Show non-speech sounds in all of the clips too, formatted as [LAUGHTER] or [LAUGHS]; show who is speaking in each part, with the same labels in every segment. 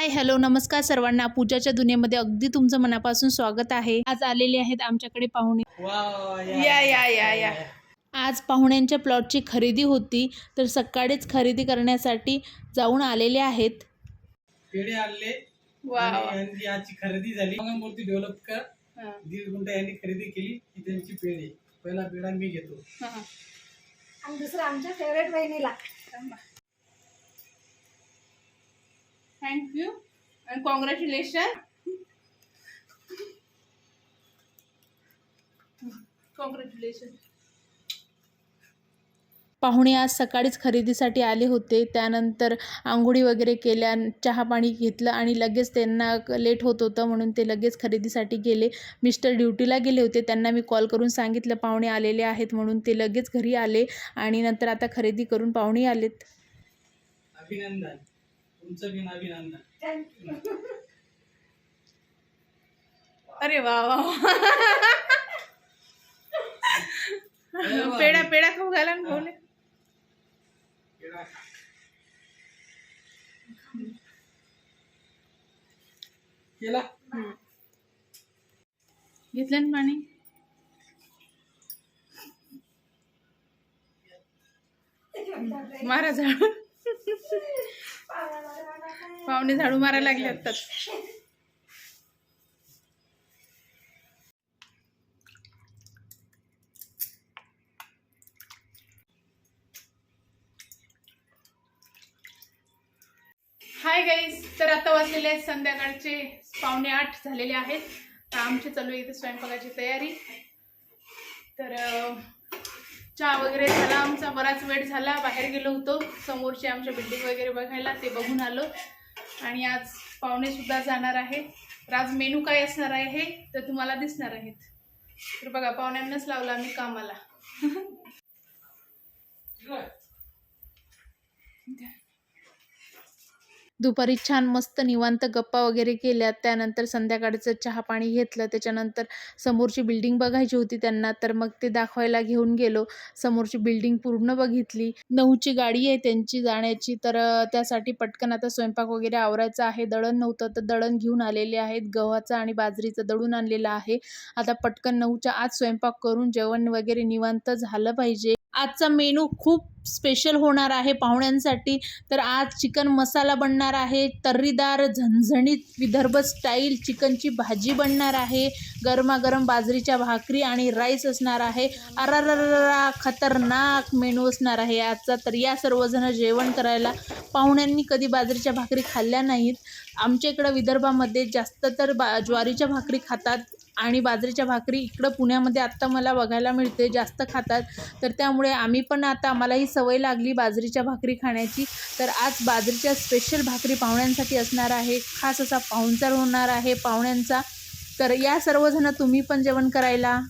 Speaker 1: Hi hello नमस्कार सर्वांना. पूजाच्या दुनियेमध्ये अगदी तुमचं मनापासून स्वागत आहे. आज आलेले आहेत आमच्याकडे पाहुणे.
Speaker 2: वा
Speaker 1: या, या, या, या. आज पाहुण्यांच्या प्लॉटची खरेदी होती. तर सकाळीच खरेदी करण्यासाठी जाऊन आलेले आहेत.
Speaker 2: पेढे आणले आणि यांची आजची खरेदी झाली. मूर्ती डेव्हलप कर दीड गुंठा यांनी खरेदी केली. की त्यांची पेढे पहिला पेढा मी घेतो.
Speaker 3: आणि दुसरं आमच्या फेवरेट
Speaker 1: थँक्यू आणि कॉंग्रॅच्युलेशन कॉंग्रॅच्युलेशन पाहुणे आज सकाळीच खरेदीसाठी आले होते. त्यानंतर आंघोळी वगैरे केल्या चहा पाणी घेतलं आणि लगेच त्यांना लेट होत होतं म्हणून ते लगेच खरेदीसाठी गेले. मिस्टर ड्युटीला गेले होते. त्यांना मी कॉल करून सांगितलं पाहुणे आलेले आहेत म्हणून ते लगेच घरी आले आणि नंतर आता खरेदी करून पाहुणे आलेत.
Speaker 2: अभिनंदन. तुमचं बिन अभिनंदन
Speaker 1: अरे वा वा पेढा पेढा खाऊ घाला ना भाऊले.
Speaker 2: केला?
Speaker 1: घेतलं ना पाणी? मारा झाडू पाहुणे झाडू मारायला लागले आत्ताच. हाय गाईज तर आता वाजलेले आहेत संध्याकाळचे. पावणे आठ झालेले आहेत. तर आमची चालू आहे इथे स्वयंपाकाची तयारी. तर चहा वगैरे झाला आमचा बराच वेळ झाला. बाहेर गेलो होतो समोरची आमच्या बिल्डिंग वगैरे बघायला ते बघून आलो. आणि आज पाहुणे सुद्धा जाणार आहे तर आज मेनू काय असणार आहे हे तर तुम्हाला दिसणार आहेत. तर बघा पाहुण्यांनाच लावला आम्ही कामाला. [LAUGHS] दुपारी छान मस्त निवांत गप्पा वगैरे केल्या. त्यानंतर संध्याकाळचं चहा पाणी घेतलं. त्याच्यानंतर समोरची बिल्डिंग बघायची होती त्यांना. तर मग ते दाखवायला घेऊन गेलो. समोरची बिल्डिंग पूर्ण बघितली. नऊची गाडी आहे त्यांची जाण्याची. तर त्यासाठी पटकन आता स्वयंपाक वगैरे आवरायचा आहे. दळण नव्हतं तर दळण घेऊन आलेले आहेत. गव्हाचं आणि बाजरीचं दळून आणलेलं आहे. आता पटकन नऊच्या आज स्वयंपाक करून जेवण वगैरे निवांत झालं पाहिजे. आजचा मेनू खूप स्पेशल होणार आहे पाहुण्यांसाठी. तर आज चिकन मसाला बनणार आहे तर्रीदार झणझणीत विदर्भ स्टाईल चिकनची भाजी बनणार आहे गरमागरम बाजरीच्या भाकरी आणि राईस असणार आहे. अरारारा खतरनाक मेनू असणार आहे आजचा. तर या सर्वजण जेवण करायला पाहुण्यांनी कधी बाजरीच्या भाकरी खाल्ल्या नाहीत. आमच्या इकडं विदर्भामध्ये जास्त तर बा ज्वारीच्या भाकरी खातात आणि बाजरीच्या भाकरी इकडं पुण्यामध्ये आत्ता मला बघायला मिळते जास्त खातात. तर त्यामुळे आम्ही पण आता आम्हालाही सवय लागली बाजरीच्या भाकरी खाण्याची. तर आज बाजरीच्या स्पेशल भाकरी पाहुण्यांसाठी असणार आहे. खास असा पाहुणचार होणार आहे पाहुण्यांचा. तर या सर्वजणं तुम्ही पण जेवण करायला.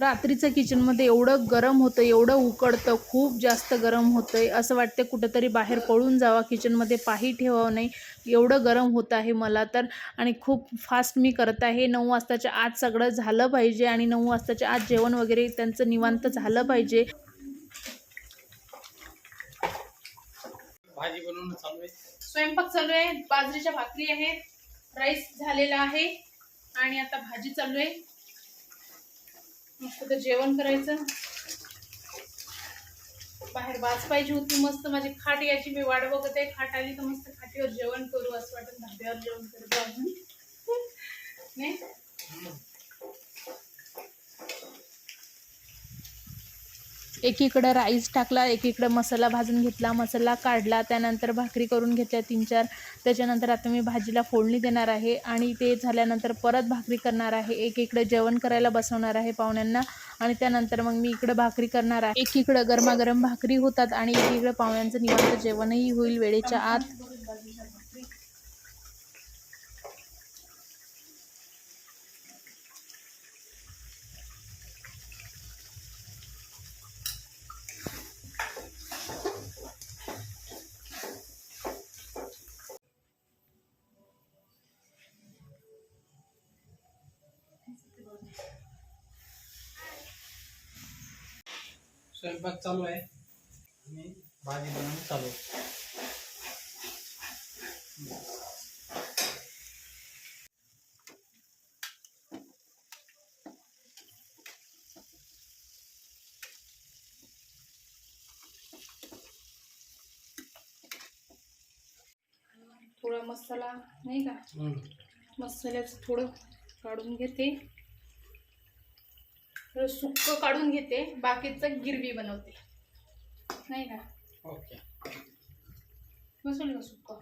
Speaker 1: रात्रीचं किचनमध्ये एवढं गरम होतं एवढं उकडतं खूप जास्त गरम होतं आहे असं वाटतं कुठंतरी बाहेर पळून जावा किचनमध्ये पाही ठेवावं नाही. एवढं गरम होत आहे मला तर. आणि खूप फास्ट मी करत आहे. नऊ वाजताच्या आत सगळं झालं पाहिजे आणि नऊ वाजताच्या आत जेवण वगैरे त्यांचं निवांत झालं पाहिजे.
Speaker 2: भाजी बनवणं चालू आहे.
Speaker 1: स्वयंपाक चालू आहे. बाजरीच्या भाकरी आहेत. राईस झालेला आहे. आणि आता भाजी चालू आहे. मस्त तर जेवण करायचं. बाहेर वाज पाहिजे होती मस्त माझी खाट याची मी वाट बघत आहे. खाट आली तर मस्त खाटीवर जेवण करू असं वाटत धाब्यावर जेवण करतो अजून नाही? एकीकडं राईस टाकला एकीकडं मसाला भाजून घेतला मसाला काढला त्यानंतर भाकरी करून घेतल्या तीन चार. त्याच्यानंतर आता मी भाजीला फोडणी देणार आहे आणि ते झाल्यानंतर परत भाकरी करणार आहे. एकीकडं जेवण करायला बसवणार आहे पाहुण्यांना आणि त्यानंतर मग मी इकडं भाकरी करणार आहे. एकीकडं गरमागरम भाकरी होतात आणि एकीकडं पाहुण्यांचं निवांत जेवणही होईल वेळेच्या आत.
Speaker 2: स्वयंपाक चालू आहे. आणि भाजी बनवणं चालू.
Speaker 1: थोडा मसाला नाही का? मसाल्याचं थोडं काढून घेते. थोडं सुक्क काढून घेते बाकीचं गिरवी बनवते. नाही का?
Speaker 2: ओके.
Speaker 1: बसेल का सुक्क?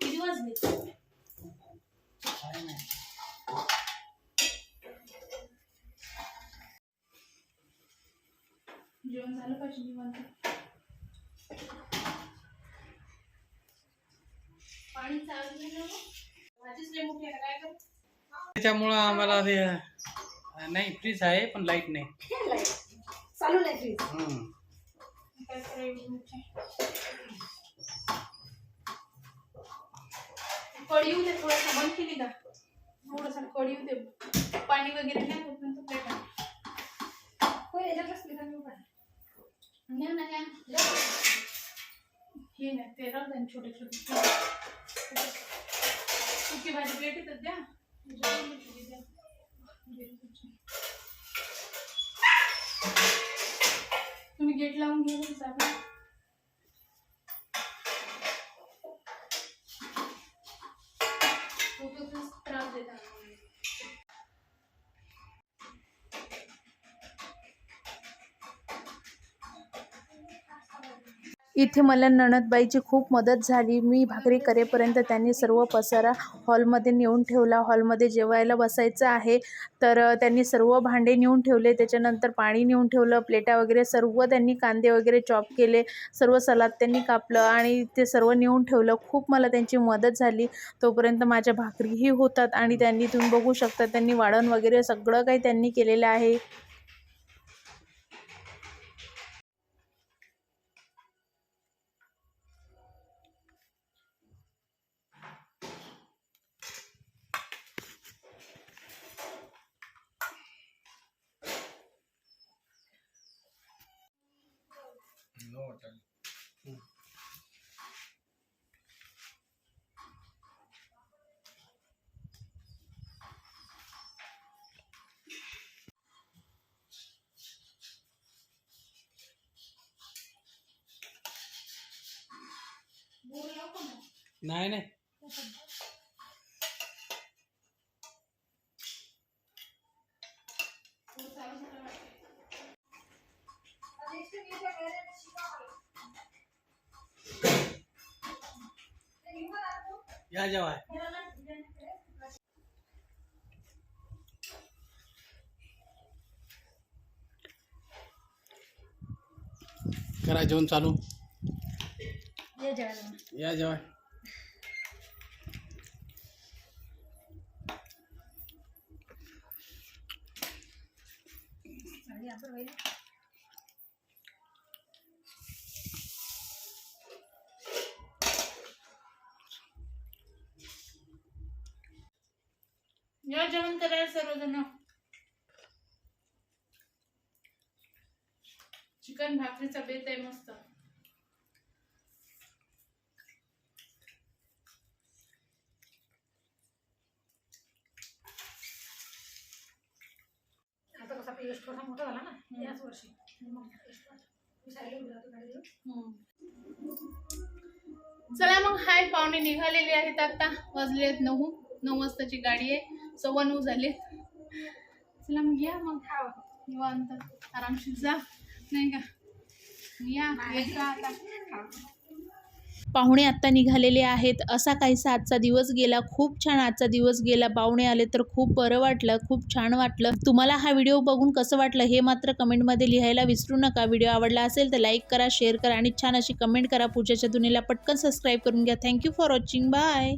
Speaker 1: किती वाजले? झालं पाहिजे निवांत. पाणी चालू ना भाजीच लय मोठी आहे काय कर?
Speaker 2: त्याच्यामुळं आम्हाला अं, नाही फ्रीज आहे पण लाइट नाही.
Speaker 3: लाइट चालू नाही फ्रीज.
Speaker 2: हम्म.
Speaker 1: काय येऊ दे थोडंसं बंद केली का? थोडंसं कढी येऊ दे पाणी वगैरे नाही प्लेट
Speaker 3: हो याच्यात असली का मी पण
Speaker 1: नाही ना काय हे नाही ते राहू दे छोटे छोटे सुकी भाजी प्लेट येतात द्या. तुम्ही गेट लावून घेऊन जागा. इथे मला नणदबाईची खूप मदत झाली. मी भाकरी करेपर्यंत त्यांनी सर्व पसारा हॉलमध्ये नेऊन ठेवला. हॉलमध्ये जेवायला बसायचं आहे. तर त्यांनी सर्व भांडे नेऊन ठेवले. त्याच्यानंतर पाणी नेऊन ठेवलं. प्लेटा वगैरे सर्व त्यांनी कांदे वगैरे चॉप केले. सर्व सलाद त्यांनी कापलं आणि ते सर्व नेऊन ठेवलं. खूप मला त्यांची मदत झाली. तोपर्यंत माझ्या भाकरीही होतात आणि त्यांनी तुम्ही बघू शकता त्यांनी वाढण वगैरे सगळं काही त्यांनी केलेलं आहे.
Speaker 2: No hotel. हम्म. नाही नाही या जेव्हा करा जेवण चालू.
Speaker 3: ये जेवायला.
Speaker 2: या
Speaker 3: आपण
Speaker 1: या जेवण करायला सर्वजण. चिकन भाकरीचा बेत आहे मस्त.
Speaker 3: आता कसा थोडा मोठा झाला ना याच वर्षी. मग.
Speaker 1: चला मग हाय पाहुणे निघालेले आहेत आता. वाजले आहेत नऊ नऊ वाजताची गाडी आहे. सव्वा नऊ झाले चला मग या मग. निवांत. आरामशीर जा. नाही का? या. आता. पाहुणे आत्ता निघालेले आहेत. असा काहीसा आजचा दिवस गेला. खूप छान आजचा दिवस गेला. पाहुणे आले तर खूप बरं वाटलं. खूप छान वाटलं. तुम्हाला हा व्हिडिओ बघून कसं वाटलं हे मात्र कमेंटमध्ये लिहायला विसरू नका. व्हिडिओ आवडला असेल तर लाईक करा शेअर करा आणि छान अशी कमेंट करा. पूजाच्या दुनियेला पटकन सबस्क्राईब करून घ्या. Thank you for watching bye